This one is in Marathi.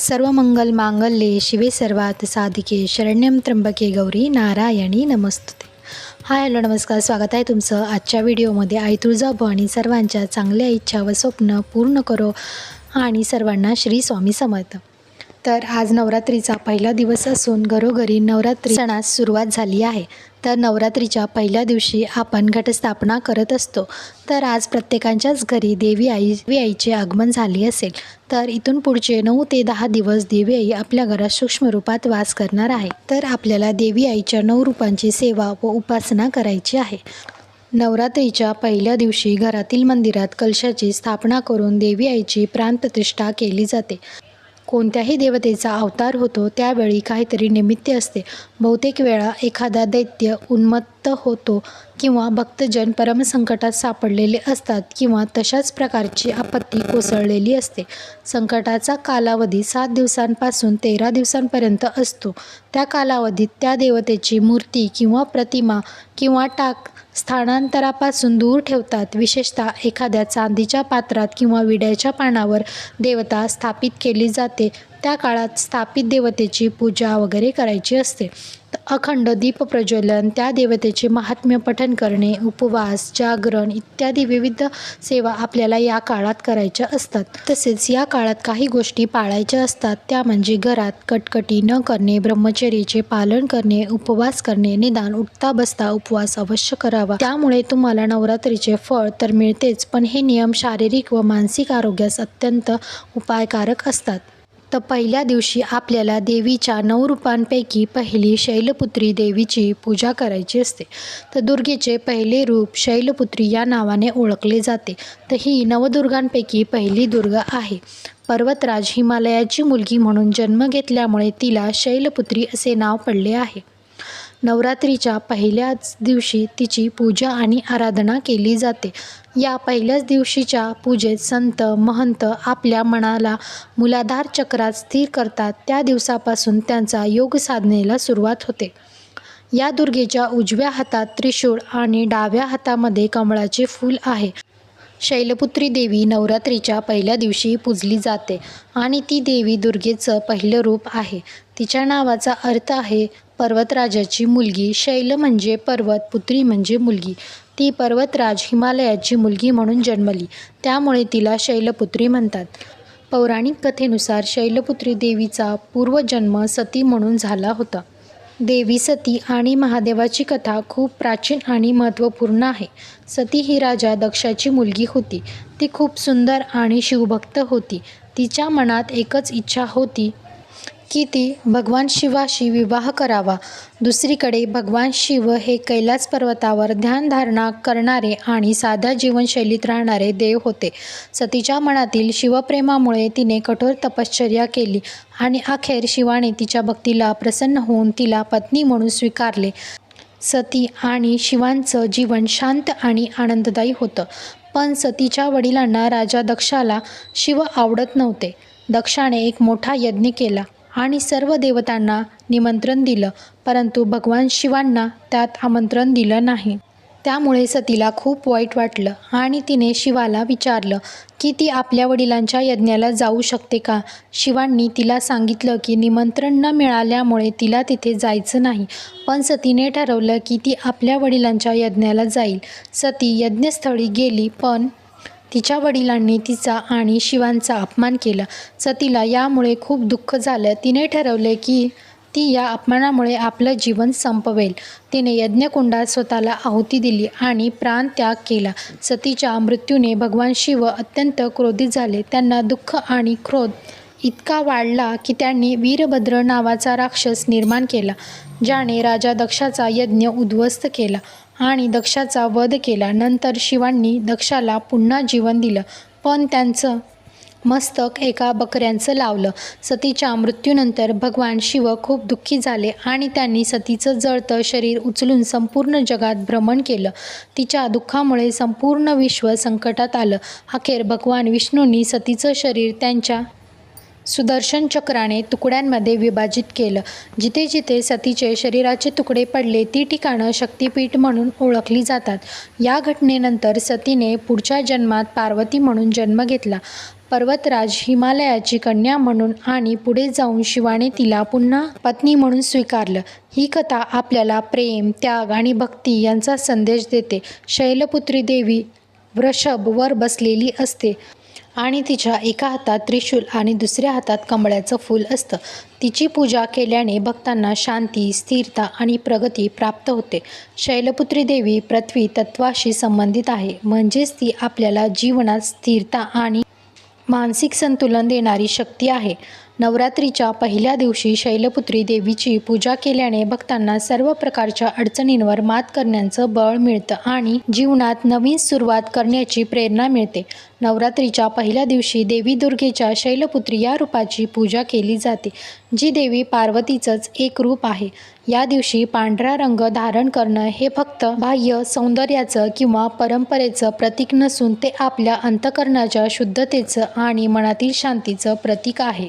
सर्व मंगल मांगल्ये शिवे सर्वात साधिके शरण्यम त्र्यंबके गौरी नारायणी नमस्तुते हाय हॅलो नमस्कार स्वागत आहे तुमचं आजच्या व्हिडिओमध्ये आई तुळजाभवानी सर्वांच्या चांगल्या इच्छा व स्वप्न पूर्ण करो आणि सर्वांना श्री स्वामी समर्थ तर आज नवरात्रीचा पहिला दिवस असून घरोघरी नवरात्री सणास सुरुवात झाली आहे. तर नवरात्रीच्या पहिल्या दिवशी आपण घटस्थापना करत असतो. तर आज प्रत्येकांच्याच घरी देवी आई देवी आईचे आगमन झाले असेल. तर इथून पुढचे नऊ ते दहा दिवस देवी आई आपल्या घरात सूक्ष्म रूपात वास करणार आहे. तर आपल्याला देवी आईच्या नऊ रूपांची सेवा व उपासना करायची आहे. नवरात्रीच्या पहिल्या दिवशी घरातील मंदिरात कलशाची स्थापना करून देवी आईची प्राणप्रतिष्ठा केली जाते. कोणत्याही देवतेचा अवतार होतो त्यावेळी काहीतरी निमित्त असते. बहुतेक वेळा एखादा दैत्य उन्मत्त होतो किंवा भक्तजन परमसंकटात सापडलेले असतात किंवा तशाच प्रकारची आपत्ती कोसळलेली असते. संकटाचा कालावधी सात दिवसांपासून तेरा दिवसांपर्यंत असतो. त्या कालावधीत त्या देवतेची मूर्ती किंवा प्रतिमा किंवा टाक स्थानांतरापासून दूर ठेवतात. विशेषतः एखाद्या चांदीच्या पात्रात किंवा विड्याच्या पानावर देवता स्थापित केली जाते. त्या काळात स्थापित देवतेची पूजा वगैरे करायची असते. अखंड दीप प्रज्वलन त्या देवतेचे महात्म्य पठन करणे उपवास जागरण इत्यादी विविध सेवा आपल्याला या काळात करायच्या असतात. तसेच या काळात काही गोष्टी पाळायच्या असतात. त्या म्हणजे घरात कटकटी न करणे ब्रह्मचर्याचे पालन करणे उपवास करणे निदान उठता बसता उपवास अवश्य करावा. त्यामुळे तुम्हाला नवरात्रीचे फळ तर मिळतेच पण हे नियम शारीरिक व मानसिक आरोग्यास अत्यंत उपायकारक असतात. तर पहिल्या दिवशी आपल्याला देवीच्या नऊ रूपांपैकी पहिली शैलपुत्री देवीची पूजा करायची असते. तर दुर्गेचे पहिले रूप शैलपुत्री या नावाने ओळखले जाते. तर ही नवदुर्गांपैकी पहिली दुर्गा आहे. पर्वतराज हिमालयाची मुलगी म्हणून जन्म घेतल्यामुळे तिला शैलपुत्री असे नाव पडले आहे. नवरात्रीच्या पहिल्याच दिवशी तिची पूजा आणि आराधना केली जाते. या पहिल्याच दिवशीच्या पूजेत संत महंत आपल्या मनाला मूलाधार चक्रात स्थिर करतात. त्या दिवसापासून त्यांचा योग साधनेला सुरुवात होते. या दुर्गेच्या उजव्या हातात त्रिशूळ आणि डाव्या हातामध्ये कमळाचे फूल आहे. शैलपुत्री देवी नवरात्रीच्या पहिल्या दिवशी पूजली जाते आणि ती देवी दुर्गेचं पहिलं रूप आहे. तिच्या नावाचा अर्थ आहे पर्वतराजाची मुलगी. शैल म्हणजे पर्वत पुत्री म्हणजे मुलगी. ती पर्वतराज हिमालयाची मुलगी म्हणून जन्मली. त्यामुळे तिला शैलपुत्री म्हणतात. पौराणिक कथेनुसार शैलपुत्री देवीचा पूर्वजन्म सती म्हणून झाला होता. देवी सती आणि महादेवाची कथा खूप प्राचीन आणि महत्त्वपूर्ण आहे. सती ही राजा दक्षाची मुलगी होती. ती खूप सुंदर आणि शिवभक्त होती. तिच्या मनात एकच इच्छा होती की ती भगवान शिवाशी विवाह करावा. दुसरीकडे भगवान शिव हे कैलास पर्वतावर ध्यानधारणा करणारे आणि साध्या जीवनशैलीत राहणारे देव होते. सतीच्या मनातील शिवप्रेमामुळे तिने कठोर तपश्चर्या केली आणि अखेर शिवाने तिच्या भक्तीला प्रसन्न होऊन तिला पत्नी म्हणून स्वीकारले. सती आणि शिवांचं जीवन शांत आणि आनंददायी होतं. पण सतीच्या वडिलांना राजा दक्षाला शिव आवडत नव्हते. दक्षाने एक मोठा यज्ञ केला. आणि सर्व देवतांना निमंत्रण दिलं परंतु भगवान शिवांना त्यात आमंत्रण दिलं नाही. त्यामुळे सतीला खूप वाईट वाटलं आणि तिने शिवाला विचारलं की ती आपल्या वडिलांच्या यज्ञाला जाऊ शकते का? शिवांनी तिला सांगितलं की निमंत्रण न मिळाल्यामुळे तिला तिथे जायचं नाही. पण सतीने ठरवलं की ती आपल्या वडिलांच्या यज्ञाला जाईल. सती यज्ञस्थळी गेली पण तिच्या वडिलांनी तिचा आणि शिवांचा अपमान केला. सतीला यामुळे खूप दुःख झालं. तिने ठरवले की ती या अपमानामुळे आपलं जीवन संपवेल. तिने यज्ञकुंडात स्वतःला आहुती दिली आणि प्राणत्याग केला. सतीच्या मृत्यूने भगवान शिव अत्यंत क्रोधित झाले. त्यांना दुःख आणि क्रोध इतका वाढला की त्यांनी वीरभद्र नावाचा राक्षस निर्माण केला ज्याने राजा दक्षाचा यज्ञ उद्ध्वस्त केला. आणि दक्षाचा वध केला. नंतर शिवांनी दक्षाला पुन्हा जीवन दिलं. पण त्यांचं मस्तक एका बकऱ्यांचं लावलं. सतीच्या मृत्यूनंतर भगवान शिव खूप दुःखी झाले आणि त्यांनी सतीचं जळतं शरीर उचलून संपूर्ण जगात भ्रमण केलं. तिच्या दुःखामुळे संपूर्ण विश्व संकटात आलं. अखेर भगवान विष्णूंनी सतीचं शरीर त्यांच्या सुदर्शन चक्राने तुकड्यांमध्ये विभाजित केलं. जिथे जिथे सतीचे शरीराचे तुकडे पडले ती ठिकाणं शक्तिपीठ म्हणून ओळखली जातात. या घटनेनंतर सतीने पुढच्या जन्मात पार्वती म्हणून जन्म घेतला. पर्वतराज हिमालयाची कन्या म्हणून आणि पुढे जाऊन शिवाने तिला पुन्हा पत्नी म्हणून स्वीकारलं. ही कथा आपल्याला प्रेम त्याग आणि भक्ती यांचा संदेश देते. शैलपुत्री देवी वृषभवर बसलेली असते. आणि तिच्या एका हातात त्रिशूल आणि दुसऱ्या हातात कमळाचं फूल असतं. तिची पूजा केल्याने भक्तांना शांती स्थिरता आणि प्रगती प्राप्त होते. शैलपुत्री देवी पृथ्वी तत्वाशी संबंधित आहे. म्हणजेच ती आपल्याला जीवनात स्थिरता आणि मानसिक संतुलन देणारी शक्ती आहे. नवरात्रीच्या पहिल्या दिवशी शैलपुत्री देवीची पूजा केल्याने भक्तांना सर्व प्रकारच्या अडचणींवर मात करण्याचं बळ मिळतं आणि जीवनात नवीन सुरुवात करण्याची प्रेरणा मिळते. नवरात्रीच्या पहिल्या दिवशी देवी दुर्गेच्या शैलपुत्री या रूपाची पूजा केली जाते जी देवी पार्वतीचंच एक रूप आहे. या दिवशी पांढरा रंग धारण करणं हे फक्त बाह्य सौंदर्याचं किंवा परंपरेचं प्रतीक नसून ते आपल्या अंतकरणाच्या शुद्धतेचं आणि मनातील शांतीचं प्रतीक आहे.